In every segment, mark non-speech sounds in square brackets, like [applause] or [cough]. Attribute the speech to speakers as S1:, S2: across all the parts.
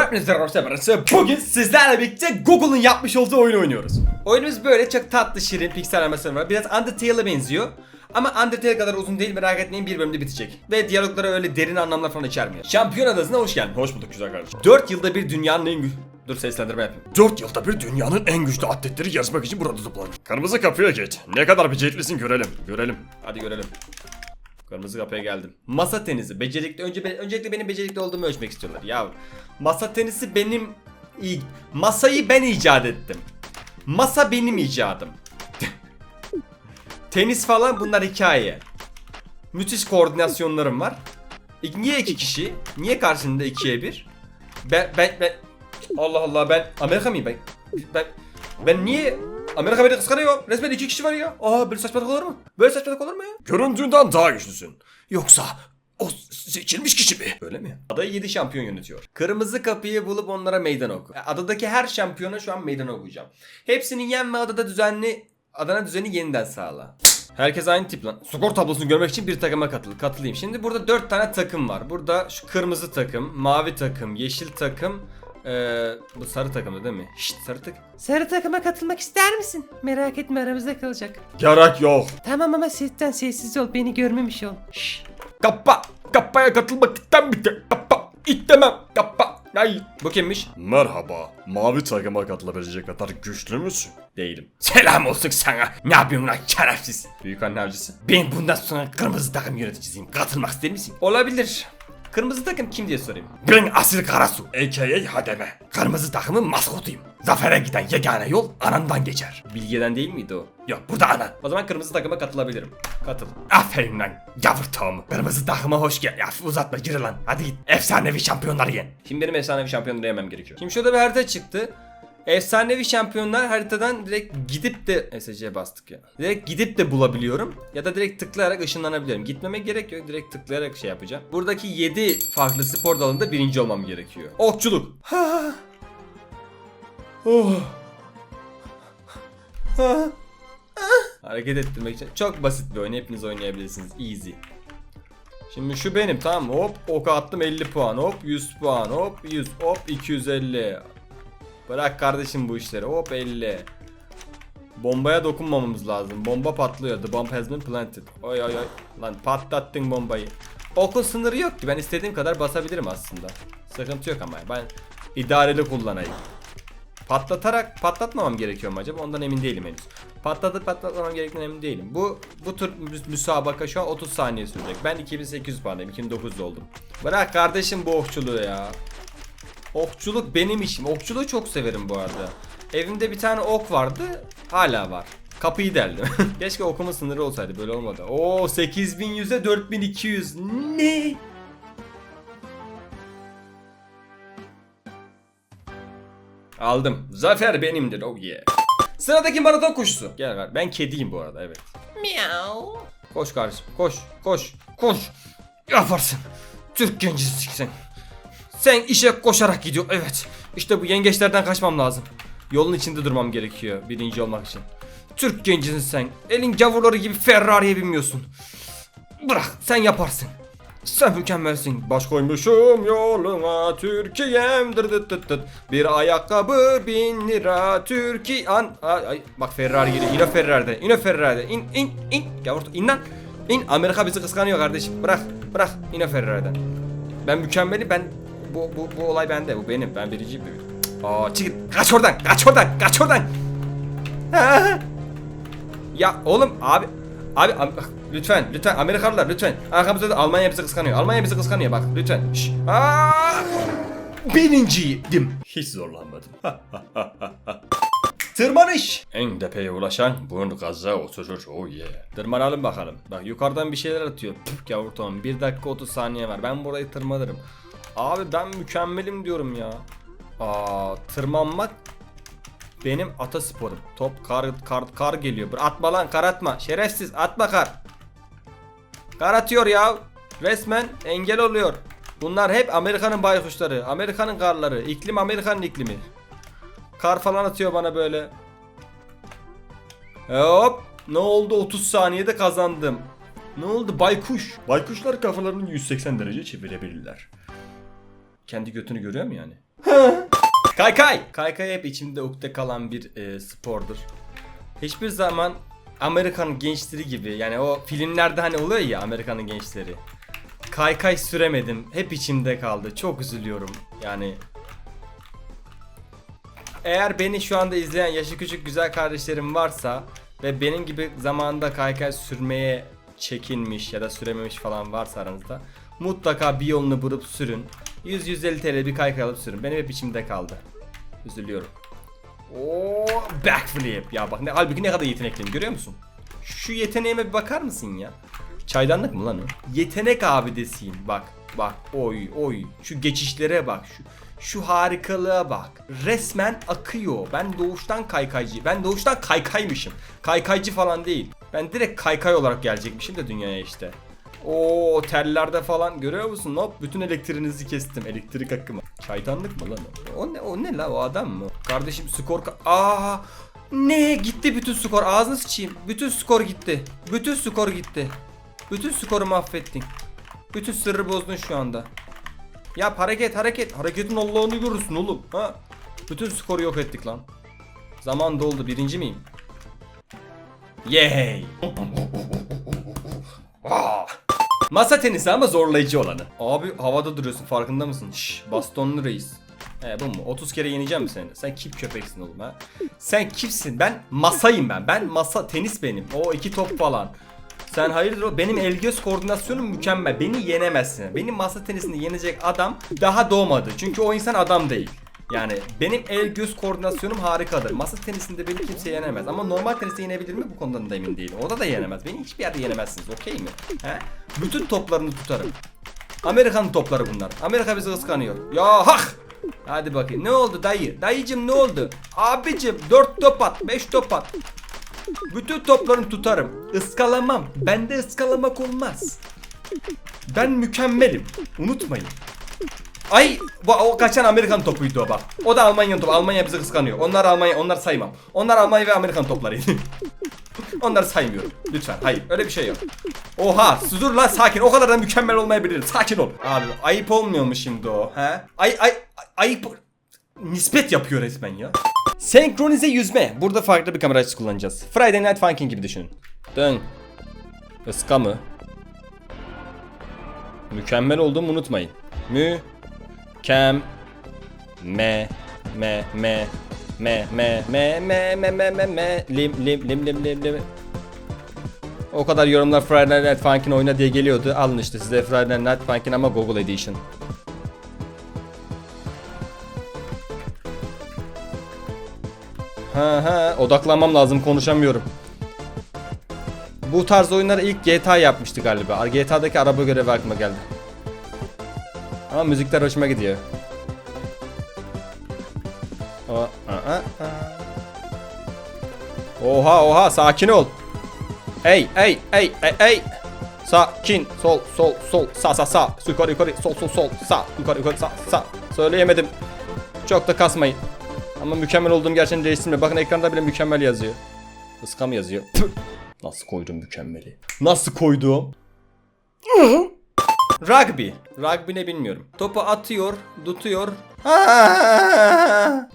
S1: Hepinize arkadaşlar bugün sizlerle birlikte Google'un yapmış olduğu oyunu oynuyoruz. Oyunumuz böyle çok tatlı şirin piksel animasyonu var. Biraz Undertale'a benziyor. Ama Undertale kadar uzun değil merak etmeyin bir bölümde bitecek. Ve diyaloglara öyle derin anlamlar falan içermiyor. Şampiyon adasına hoş geldin. Hoş bulduk güzel kardeşim. 4 yılda bir dünyanın en güçlü... Dur seslendirme yapayım.
S2: 4 yılda bir dünyanın en güçlü atletleri yarışmak için burada toplanır. Kırmızı kapıya geç. Ne kadar beceriklisin görelim. Görelim.
S1: Hadi görelim. Kırmızı kapıya geldim. Masa tenisi. Becerikli. Önce be- öncelikle benim becerikli olduğumu ölçmek istiyorlar. Ya masa tenisi benim. Masayı ben icat ettim. Masa benim icadım. [laughs] Tenis falan bunlar hikaye. Müthiş koordinasyonlarım var. Niye iki kişi? Niye karşında ikiye bir? Ben ben ben Allah Allah ben Amerika mıyım ben? Ben ben niye Amerika beni kıskanıyor? Resmen iki kişi var ya. Aa böyle saçmalık olur mu? Böyle saçmalık olur mu ya?
S2: Göründüğünden daha güçlüsün. Yoksa o seçilmiş kişi mi?
S1: Öyle mi? Adayı 7 şampiyon yönetiyor. Kırmızı kapıyı bulup onlara meydan oku. Adadaki her şampiyona şu an meydan okuyacağım. Hepsini yen ve adada düzenli Adana düzeni yeniden sağla. Herkes aynı tip lan. Skor tablosunu görmek için bir takıma katıl. Katılayım. Şimdi burada 4 tane takım var. Burada şu kırmızı takım, mavi takım, yeşil takım, ee, bu sarı takımda değil mi? Şşt sarı takım.
S3: Sarı takıma katılmak ister misin? Merak etme aramızda kalacak.
S2: Gerek yok.
S3: Tamam ama sesten sessiz ol beni görmemiş ol. Şşş.
S2: Kappa. Kappaya katılmak istem bitti. Kappa. İstemem. Kappa. Ay.
S1: Bu kimmiş?
S2: Merhaba. Mavi takıma katılabilecek kadar güçlü müsün?
S1: Değilim.
S2: Selam olsun sana. Ne yapıyorsun lan şerefsiz?
S1: Büyük anne avcısı.
S2: Ben bundan sonra kırmızı takım yöneticisiyim. Katılmak ister misin?
S1: Olabilir. Kırmızı takım kim diye sorayım.
S2: Ben Asil Karasu. A.K.A. Hademe. Kırmızı takımın maskotuyum. Zafere giden yegane yol anandan geçer.
S1: Bilgeden değil miydi o?
S2: Yok burada anan.
S1: O zaman kırmızı takıma katılabilirim. Katıl.
S2: Aferin lan yavru tohumu. Kırmızı takıma hoş gel. Ya uzatma gir lan. Hadi git. Efsanevi şampiyonları yen.
S1: Şimdi benim efsanevi şampiyonları yemem gerekiyor. Şimdi şurada bir harita çıktı. Efsanevi şampiyonlar haritadan direkt gidip de SC'ye bastık ya. Direkt gidip de bulabiliyorum ya da direkt tıklayarak ışınlanabilirim. Gitmeme gerek yok. Direkt tıklayarak şey yapacağım. Buradaki 7 farklı spor dalında birinci olmam gerekiyor. Okçuluk. Ha. Oh. Ha. Hareket ettirmek için çok basit bir oyun. Hepiniz oynayabilirsiniz. Easy. Şimdi şu benim tamam? Hop oka attım 50 puan. Hop 100 puan. Hop 100. Hop 250. Bırak kardeşim bu işleri. Hop 50. Bombaya dokunmamamız lazım. Bomba patlıyor. The bomb has been planted. Oy oy oy. Lan patlattın bombayı. Okun sınırı yok ki. Ben istediğim kadar basabilirim aslında. Sıkıntı yok ama. Ben idareli kullanayım. Patlatarak patlatmamam gerekiyor mu acaba? Ondan emin değilim henüz. Patlatıp patlatmamam gerektiğinden emin değilim. Bu bu tür müs- müsabaka şu an 30 saniye sürecek. Ben 2800 puandayım. 2900 oldum. Bırak kardeşim bu okçuluğu ya. Okçuluk benim işim. Okçuluğu çok severim bu arada. Evimde bir tane ok vardı. Hala var. Kapıyı deldim. [laughs] Keşke okumun sınırı olsaydı böyle olmadı. Oo 8100'e 4200. Ne? Aldım. Zafer benimdir. Oh yeah. Sıradaki maraton koşusu. Gel ver. Ben kediyim bu arada evet.
S3: Miau.
S1: Koş kardeşim. Koş. Koş. Koş. Yaparsın. Türk gencisin sen. Sen işe koşarak gidiyor. Evet. İşte bu yengeçlerden kaçmam lazım. Yolun içinde durmam gerekiyor birinci olmak için. Türk gencisin sen. Elin gavurları gibi Ferrari'ye binmiyorsun. Bırak sen yaparsın. Sen mükemmelsin. Baş koymuşum yoluna Türkiye'm dır dıt dıt dıt. Bir ayakkabı bin lira Türkiye an ay, ay, bak Ferrari geliyor. İn o Ferrari'de. İn o Ferrari'de. İn in in. Gavur in lan. İn Amerika bizi kıskanıyor kardeşim. Bırak bırak. İn o Ferrari'den. Ben mükemmelim. Ben bu bu bu olay bende. Bu benim. Ben biriciyim. Aa çık kaç oradan. Kaç oradan. Kaç oradan. [laughs] Ya oğlum abi Abi am- lütfen lütfen Amerikalılar lütfen arkamızda da Almanya bizi kıskanıyor Almanya bizi kıskanıyor bak lütfen Şş. Aa! Birinciydim Hiç zorlanmadım [laughs] Tırmanış En tepeye ulaşan bunu gaza oturur oh yeah Tırmanalım bakalım Bak yukarıdan bir şeyler atıyor Püf yavru tamam 1 dakika 30 saniye var ben burayı tırmanırım Abi ben mükemmelim diyorum ya Aa, tırmanmak benim atasporum. Top kar kar kar geliyor. Atma lan kar atma. Şerefsiz atma kar. Kar atıyor ya. Resmen engel oluyor. Bunlar hep Amerika'nın baykuşları. Amerika'nın karları. İklim Amerika'nın iklimi. Kar falan atıyor bana böyle. Hop. Ne oldu 30 saniyede kazandım. Ne oldu baykuş? Baykuşlar kafalarını 180 derece çevirebilirler. Kendi götünü görüyor mu yani? Kaykay. Kaykay hep içimde ukde kalan bir e, spordur. Hiçbir zaman Amerikan gençleri gibi yani o filmlerde hani oluyor ya Amerikan'ın gençleri. Kaykay süremedim. Hep içimde kaldı. Çok üzülüyorum. Yani eğer beni şu anda izleyen yaşı küçük güzel kardeşlerim varsa ve benim gibi zamanında kaykay sürmeye çekinmiş ya da sürememiş falan varsa aranızda mutlaka bir yolunu bulup sürün. 100-150 TL bir kaykay alıp sürün. Benim hep içimde kaldı. Üzülüyorum. Oo, backflip. Ya bak ne, halbuki ne kadar yetenekliyim görüyor musun? Şu yeteneğime bir bakar mısın ya? Çaydanlık mı lan o? Yetenek abidesiyim bak. Bak oy oy. Şu geçişlere bak. Şu şu harikalığa bak. Resmen akıyor. Ben doğuştan kaykaycı. Ben doğuştan kaykaymışım. Kaykaycı falan değil. Ben direkt kaykay olarak gelecekmişim de dünyaya işte. O tellerde falan görüyor musun? Hop bütün elektriğinizi kestim. Elektrik hakkımı. Çaydanlık mı lan o? O ne o ne la o adam mı? Kardeşim skor ka- Aa! Ne gitti bütün skor ağzını sıçayım. Bütün skor gitti. Bütün skor gitti. Bütün skoru mahvettin. Bütün sırrı bozdun şu anda. Yap hareket hareket. Hareketin Allah'ını görürsün oğlum. Ha? Bütün skoru yok ettik lan. Zaman doldu. Birinci miyim? Yay! Masa tenisi ama zorlayıcı olanı. Abi havada duruyorsun farkında mısın? Şş, bastonlu reis. He bu mu? 30 kere yeneceğim mi seni? Sen kim köpeksin oğlum ha? [laughs] Sen kimsin? Ben masayım ben. Ben masa tenis benim. O iki top falan. Sen hayırdır o? Benim el göz koordinasyonum mükemmel. Beni yenemezsin. Benim masa tenisini yenecek adam daha doğmadı. Çünkü o insan adam değil. Yani benim el göz koordinasyonum harikadır. Masa tenisinde beni kimse yenemez. Ama normal teniste yenebilir mi bu konudan da emin değilim. O da da yenemez. Beni hiçbir yerde yenemezsiniz. Okey mi? He? Bütün toplarını tutarım. Amerikan topları bunlar. Amerika bizi kıskanıyor. Ya hak! Hadi bakayım. Ne oldu dayı? Dayıcım ne oldu? Abicim 4 top at, 5 top at. Bütün toplarını tutarım. Iskalamam. Bende ıskalamak olmaz. Ben mükemmelim. Unutmayın. Ay bu o kaçan Amerikan topuydu o bak. O da Almanya'nın topu. Almanya bizi kıskanıyor. Onlar Almanya, onlar saymam. Onlar Almanya ve Amerikan toplarıydı. [laughs] Onları saymıyorum. Lütfen. Hayır. Öyle bir şey yok. Oha. Dur lan sakin. O kadar da mükemmel olmayabilirim. Sakin ol. Abi ayıp olmuyor mu şimdi o? He? Ay ay ayıp nispet yapıyor resmen ya. Senkronize yüzme. Burada farklı bir kamera açısı kullanacağız. Friday Night Funkin' gibi düşünün. Dön. Iska mı? Mükemmel olduğumu unutmayın. Mü kem me me me me me me me me me me me lim lim lim lim lim lim o kadar yorumlar Friday Night Funkin' oyna diye geliyordu. Alın işte size Friday Night Funkin' ama Google Edition. Ha ha odaklanmam lazım konuşamıyorum. Bu tarz oyunları ilk GTA yapmıştı galiba. GTA'daki araba görevi aklıma geldi. Ama müzikler hoşuma gidiyor. Oha oha sakin ol. Ey ey ey ey ey. Sakin sol sol sol sağ sağ sağ yukarı yukarı sol sol sol sağ yukarı yukarı sağ sağ. Söyleyemedim. Çok da kasmayın. Ama mükemmel olduğum gerçeğini değiştirme. Bakın ekranda bile mükemmel yazıyor. Iska mı yazıyor? Nasıl koydum mükemmeli? Nasıl koydum? Rugby. Rugby ne bilmiyorum. Topu atıyor, tutuyor.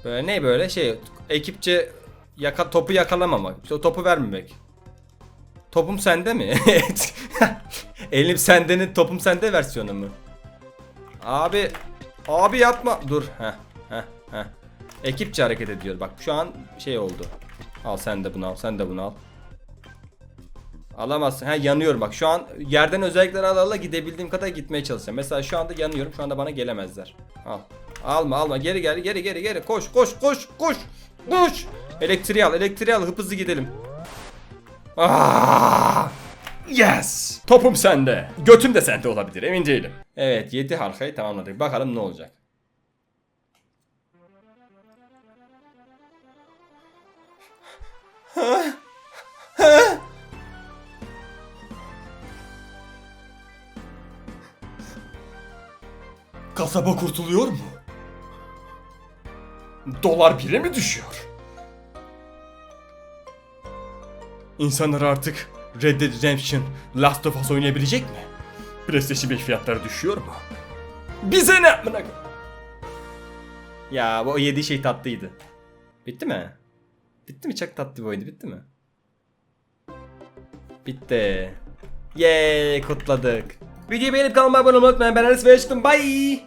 S1: Böyle ne böyle şey ekipçe yaka, topu yakalamamak. Topu vermemek. Topum sende mi? [laughs] Elim sendenin topum sende versiyonu mu? Abi abi yapma. Dur. Heh, heh, heh. Ekipçe hareket ediyor. Bak şu an şey oldu. Al sen de bunu al. Sen de bunu al. Alamazsın. Ha yanıyorum bak. Şu an yerden özellikler ala ala gidebildiğim kadar gitmeye çalışacağım. Mesela şu anda yanıyorum. Şu anda bana gelemezler. Al. Alma alma. Geri gel. Geri geri geri. Koş koş koş koş. Koş. Elektriği al. Elektriği al. Hıp hızlı gidelim. Ah! Yes. Topum sende. Götüm de sende olabilir. Emin değilim. Evet 7 halkayı tamamladık. Bakalım ne olacak. Kasaba kurtuluyor mu? Dolar bire mi düşüyor? İnsanlar artık Red Dead Redemption Last of Us oynayabilecek mi? PlayStation 5 fiyatları düşüyor mu? Bize ne amına Ya bu yediği şey tatlıydı. Bitti mi? Bitti mi? Çok tatlı bir oyundu. Bitti mi? Bitti. Yeee kutladık. Videoyu beğenip kanalıma abone olmayı unutmayın. Ben Enes ve. Bye.